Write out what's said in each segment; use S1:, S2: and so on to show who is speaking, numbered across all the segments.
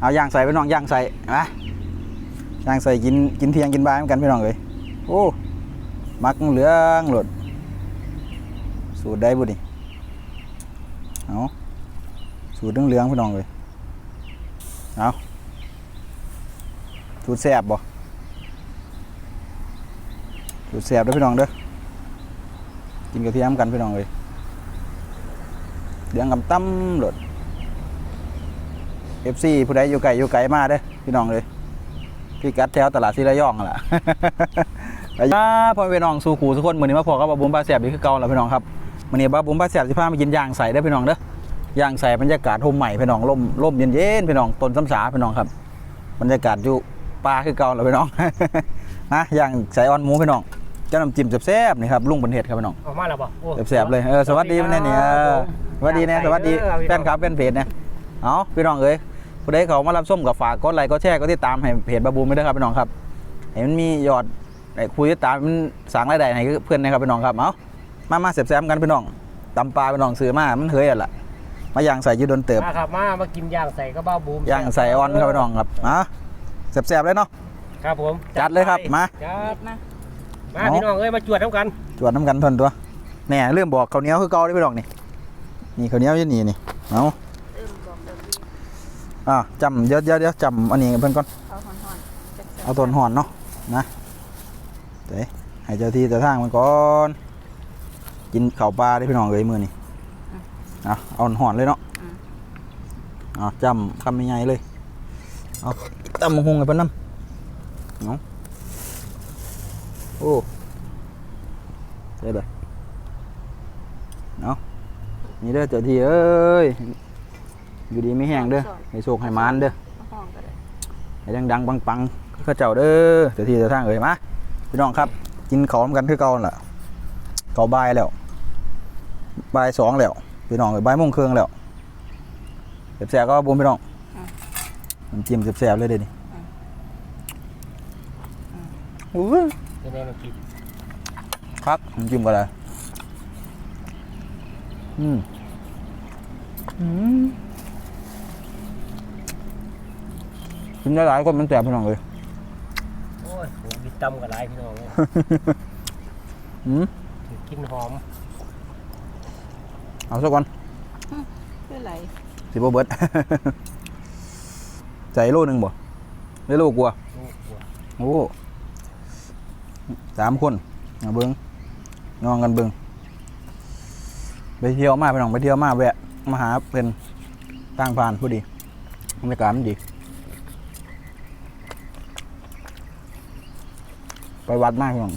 S1: เอาย่างใส่พี่น้องย่างใส่นะย่างใส่กินกินเที่ยงกินบ่ายเหมือนกันพี่น้องเลยโอ้มักเหลืองหลดสูตรได้บุดิเอาสูตรเหลืองพี่น้องเลยเอาสูตรแซ่บบ่สูตรแซ่บด้อพี่น้องเด้อกินกระเทียมกันพี่น้องเลยเหลืองกำตั้มหลด เอฟซีผู้ใดอยู่ไกลอยู่ไกลมาเด้อพี่น้องเลยพี่กัดแถวตลาดศิระยองนั่นแหละไปจ้าพ่อแม่พี่น้องสู่ขู่สุกคนมื้อนี้มาพอกับบาบุมปลาแสบนี่คือเก่าแล้วพี่น้องครับมื้อนี้บาบุมปลาแสบสิพามากินย่างใส่ได้อพี่น้องเด้อย่างใส่บรรยากาศโฮมใหม่พี่น้องลมลมเย็นๆพี่น้องต้นสำสาพี่น้องครับ บรรยากาศอยู่ป่าคือเก่าแล้วพี่น้องนะย่างใส่ออนหมูพี่น้องเจ้าน้ำจิ้มแซ่บๆนี่ครับลุงบนเห็ดครับพี่น้อง
S2: ออกมาแล้วบ่โอ้
S1: แซ่บๆเลยเออสวัสดีแม่เนี่ยเออสวัสดีเนี่ยสวัสดีแฟนคลับแฟนเพจเนี่ย เอาพี่น้องเอ้ยผู้ใดเขามารับส้มกับฝากกดไลค์กดแชร์กดติดตามให้เพจบาบูมไม่ได้วยครับพี่น้องครับเห็นมันมียอดไอ้คุยติดตามมันสั่งรายได้ให้เพื่อนนะครับพี่น้องครับเอามามาแซ่บๆกันพี่น้องตำปลาพี่น้องซื้อมามันเฮยอะล่ะมาย่างใส่อยืดโดนเติบ
S2: มาครับมามากินย่างใส่กระเบ้าบูม
S1: ย่างใส่ออนครับพี่น้องครับมาแซ่บๆเลยเนาะ
S2: ครับผม
S1: จัดเลยครับมา
S2: จัด
S3: มา
S2: มาพี่น้องเอ้ยมาจวดน้ำกัน
S1: จวดน้ำกันทนตัวแหน่เรื่องบอกข้าวเหนียวคือเก่าได้พี่น้องนี่นี่ข้าวเหนียวอยี่นี่นี่เอา
S3: เริ่มบอกเริ่มดี
S1: อ่าจำเดี๋ยวเดี๋ยวเดี๋ยวจำอันนี้เพิ่นก่อน
S3: เอาหอนๆจักๆ
S1: เอาต้นหอนเนาะนะเดี๋ยวให้เจ้าที่เจ้าทางมันก่อน กินข้าวปลาได้พี่น้องเลยมือนี่อะเอาหอนเลยเนาะอะจำคำใหญ่ๆเลยเอาตำมงหงให้เพิ่นน้ำเอาโอ้ได้เลยเอานี่เด้อเจ้าที่เอ้ย อยู่ดีไม่แห้งเด้อให้โชคให้มานเด้อ
S3: เอาห้องก็ได้
S1: ให้ดังๆปังๆเข้าเจ้าเด้อเดี๋ยวที่เดี๋ยวทางเอ่ยมาพี่น้องครับ กินข้าวกันคือเก่านั่นล่ะเก่าบ่ายแล้วบ่ายสองแล้วพี่น้องเอ้ยบ่ายโมงครึ่งแล้วแซ่บๆก็บุญพี่น้องน้ำจิ้มแซ่บๆเลยเดี๋ยวนี้อู้หู
S2: จะได้มากิน
S1: ครับน้ำจิ้มก็ได้อืมอืม กินได้หลายคนมันแซ่บพี่น้องเลย
S2: โอ้ยผมบิดตำกับหลายพี่น้องเลย
S1: อืม
S2: ถือกินหอม
S1: เอาสักวัน
S3: คือไหล
S1: สิบ่เบิดใจโลหนึ่งบ่ได้โลกลัวา
S2: ลูกหัว
S1: โอ้สามคนเอาเบิ้งนอนกันเบิ้งไปเที่ยวมาไปน้องไปเที่ยวมาแวะมาหาเพิ่นต่างผ่านพอดีบรรยากาศมันดี ไปวัดมากพี่น้อง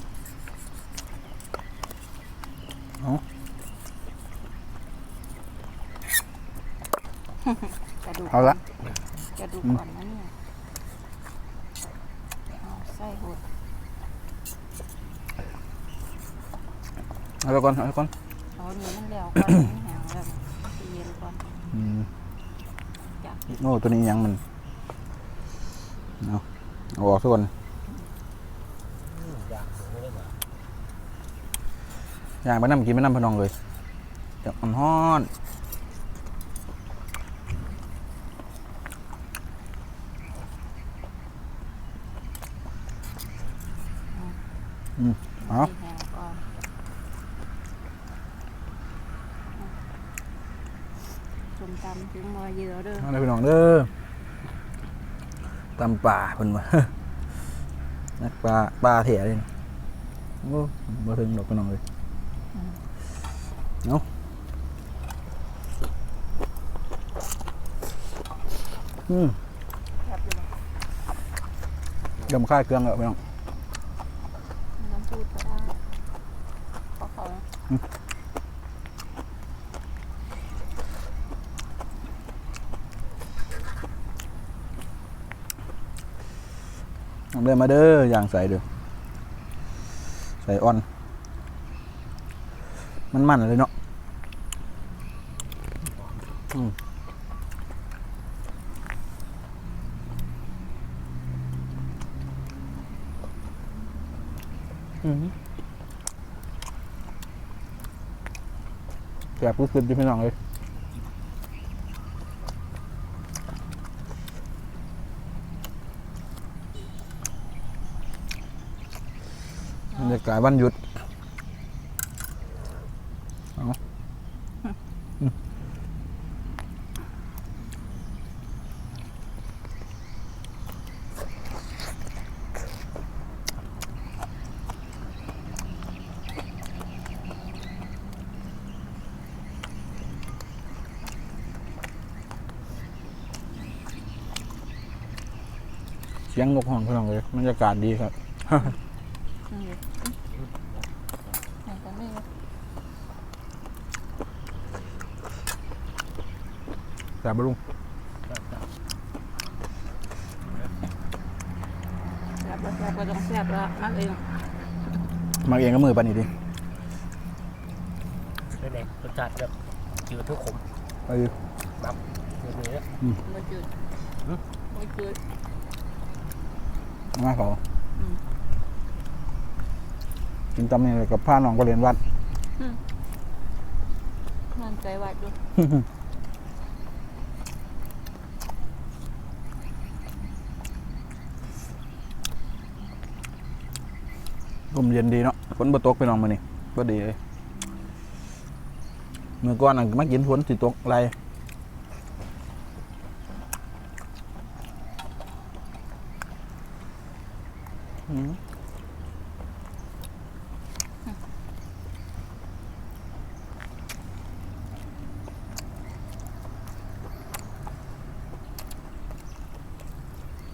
S3: กระดูก
S1: เอาละ
S3: กระดูกก่อนนะเนี่ยเอาไส้หด
S1: เอาไปก่อนเอาไปก่อน
S3: เอาเนื้อมันแล้วก่อนมันแห้งแล้วสิเย็นก่อน
S1: อืม
S3: จ้ะ
S1: โอ้ตัวนี้ยังมันเอาเอาออกสักคน
S2: อืมอยากหมูเลยบ่
S1: ย่างไปน้ำกินไปน้ำพะนองเลยเดี๋ยวมันฮ้อนเอา
S3: สิแห้งก่อนส้มตำถึงมอเยอะเด้อ
S1: เอาเลยพี่น้องเด้อตำป่าเพิ่นว่านักปลาปลาเถี่ยเลยนี่โอ้บ่ถึงดอกพี่น้องเลย เอาอืม
S3: ครับอยู่บ่
S1: ยำค่ายเครื่องแล้วพี่น้อง
S3: น้ำพูดก็ได้ขอเขานะ
S1: เอาเลยมาเด้อย่างใส่เด้อใส่อ่อน มันมันเลยเนาะแสบรู้สึกดีพี่น้องเลยบรรยากาศวันหยุด สียงนกห้องพี่น้องเลยบรรยากาศดีครับ
S3: นี่ไหนกันไม่รู้
S1: แต่บลุง
S3: แซ่บแล้วแซ่บก็ต้องแซ่บแล้วนั่นเอง
S1: มาเองก็มือปานนี้ดิ
S2: เป็นไงรสชาติแบบจืดทุกขม
S1: ไป
S2: แบบนี้เนี่ย
S3: ไม่จืดไม่จืด
S1: มาขอ
S3: อืม
S1: กินตำนี่เลยกับผ้าหนองก็เรียนวัด
S3: นั่นใจวัดดู
S1: ลมเย็นดีเนาะฝนบ่ตกไปน้องมานี่ก็ดีเลยเมื่อก่อนน่ะมากินฝนสิตกไรอืม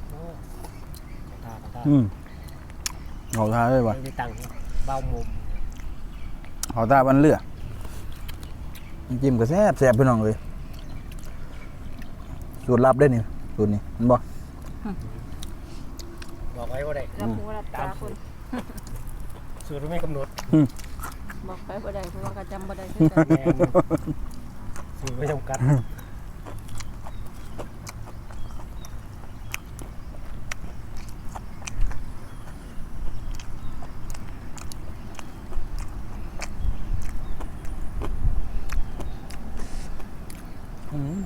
S2: โอ้ตาตา
S1: อืมเขาท่าเลยว่ะ
S2: ไม่ได้ตังค์เบ้ามุม
S1: เขาท่าวันเลือจิ้มก็แซ่บแซ่บพี่น้องเลยสูตรลับได้นี่สูตรนี้มันบอก
S2: บอกไว้ว่าได้
S3: รับหูรับตาคน
S2: สูตรไม่กำหนด
S3: บอกไปบ่ได้เพราะว่ากระจำบ่ได้คือกัน
S2: แม่นสูตรไม่จำกัด
S1: อืม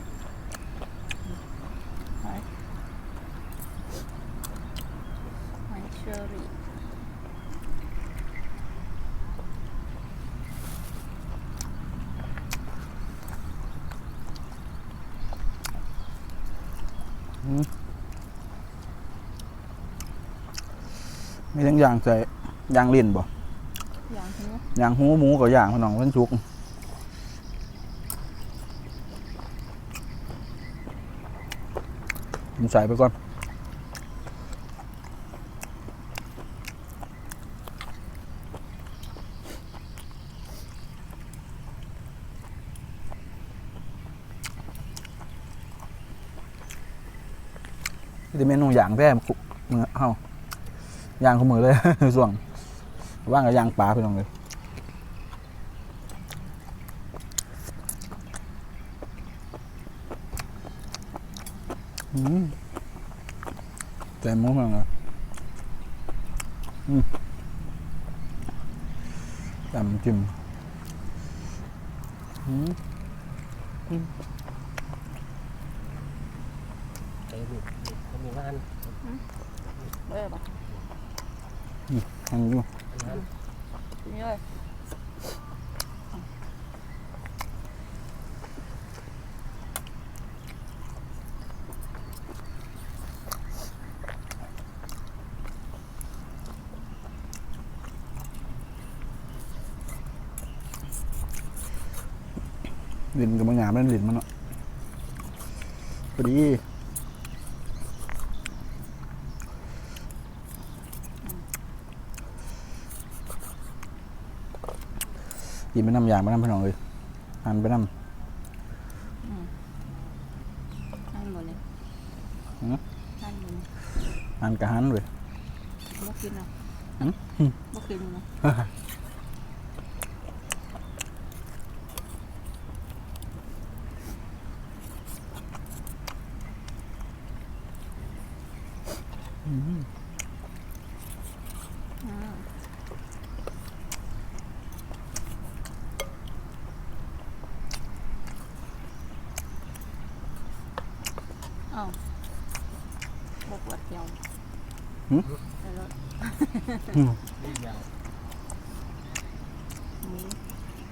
S3: หอยเชอรี่
S1: มีทั้งอย่างใส่ย่างลิ้นบ่
S3: อย่างนี้
S1: ย่างหูหมูกับย่างพี่น้องเพิ่นสุกผมใส่ไปก่อนที่เมนูอย่างแท้มือเฮา ย่างเขามือเลย ส่วงว่างกับย่างปลาพี่น้องเลยอืมแต่หมูพี่น้องเลยอืมจำจิ้มอืม
S2: ไอ้ลูกเขามีงาน
S3: เอ้ยบ่
S1: อันนี้ อยู่
S2: งาน
S3: นี่เลย
S1: ลิ้นกับบางอย่างมันลิ้นมันเนาะพอดี กินไปน้ำยางไปน้ำพี่น้องเลยหั่นไปน้
S3: นั่นบ่นี่
S1: หือ
S3: นั่นบ่นี่ำ
S1: หั่นกับหั่นเลย
S3: บ่กินอะ
S1: หืม
S3: บ่กินนะ
S1: อืม
S3: อืมเอ้าบ่ปวดเกี่ยว
S1: หืม
S3: ไปรถ
S2: นี่ยาว
S3: หมู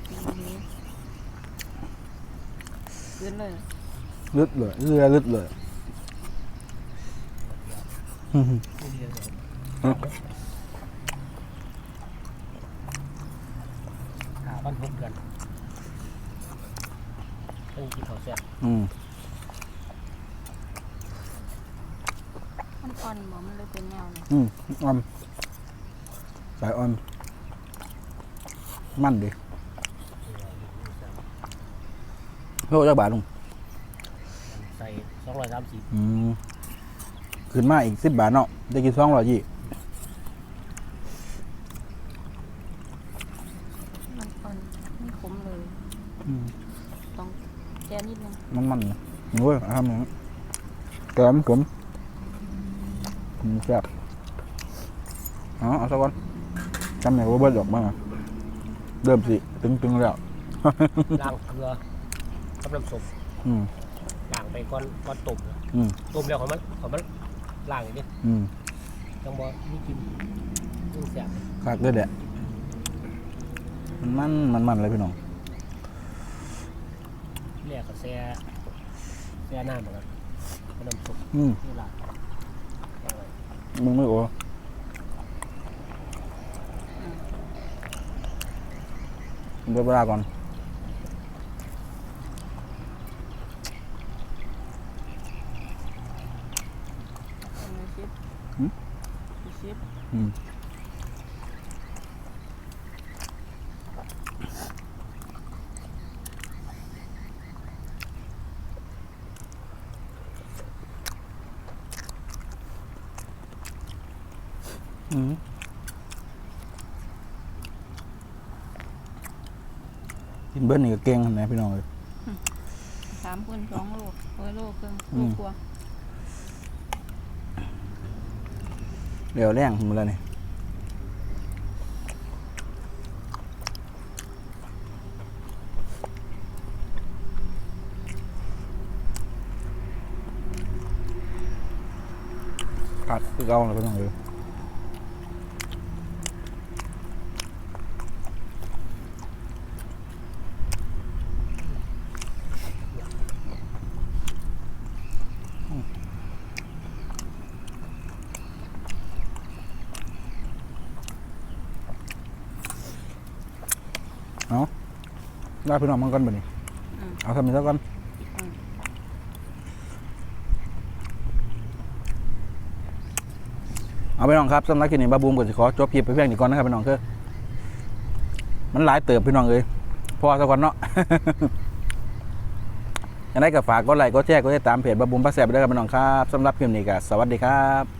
S3: หมูหมูขึ้นเลย
S1: ลึดเลยเรือลึดเลยอืม
S2: ไม่ดีเลย
S1: อืม
S2: หาพันหกเดือนต้องกินข้าวแซ่บ
S1: อืม
S3: มัน อ่อนบ่มันเลยเป็นแนวนี้
S1: อืมออมสายออมมั่นดิโลจักบาทลุง
S2: ใส่สองร้อยสามสิบ
S1: อืมขึ้นมาอีกสิบบาทเนาะได้กินสองร้อยยี่
S3: มันอ่อนมันขมเลย
S1: อืม
S3: ต้องแก้นิดนึง
S1: มันมันนะโอ้ยทำอย่างนี้แกมผมอืม แซ่บเอาเอาสักวันจำไหนว่าเบิดดอกบ้างอะเริ่มสิตึงตึงๆแล้ว
S2: ล้างเกลือกับน้ำส้ม
S1: อืม
S2: ล้างไปก่อนก่อนต้มนะ
S1: อืม
S2: ต้มแล้วเขามันเขามันล้างอย่างนี้
S1: อืม
S2: จังบ่มีกินยิ่งแซ่บ
S1: คักด้วยแหละมันมันมันมันเลยพี่น้อง
S2: แรกก็แซ่แซ่น้ำเหมือนกันกับน้ำส้ม
S1: อืม
S2: นี่ล่ะเอาไว้
S1: มึงไม่โอ้เดี๋ยวเวลาก่อน
S3: เป็นไงชิปชิป
S1: อืม กินเบิ้ลนี่ก็เก่งนะพี่น้องเลย
S3: สามคนสองโลโอ้ยโลครึ่ง
S1: อื
S3: โล
S1: ม
S3: กว่า
S1: เดี๋ยวแรงหมดแล้วนี่ผัดคือเอาเลยพี่น้องเลย ลาพี่น้องมังก่อนบ่นี่
S3: อืม
S1: เอาทำนี้ซะก่อน
S3: อืม
S1: เอาพี่น้องครับสำหรับคลิปนี้บาบูมก็สิขอจบคลิปไปเพียงนี้ก่อนนะครับพี่น้องคือมันหลายเติบพี่น้องเอ้ยพอซะก่อนเนาะยังไงก็ฝากกดไลค์กดแชร์กดติดตามเพจบาบูมพระแสบด้วยครับพี่น้องครับสำหรับคลิปนี้ก็สวัสดีครับ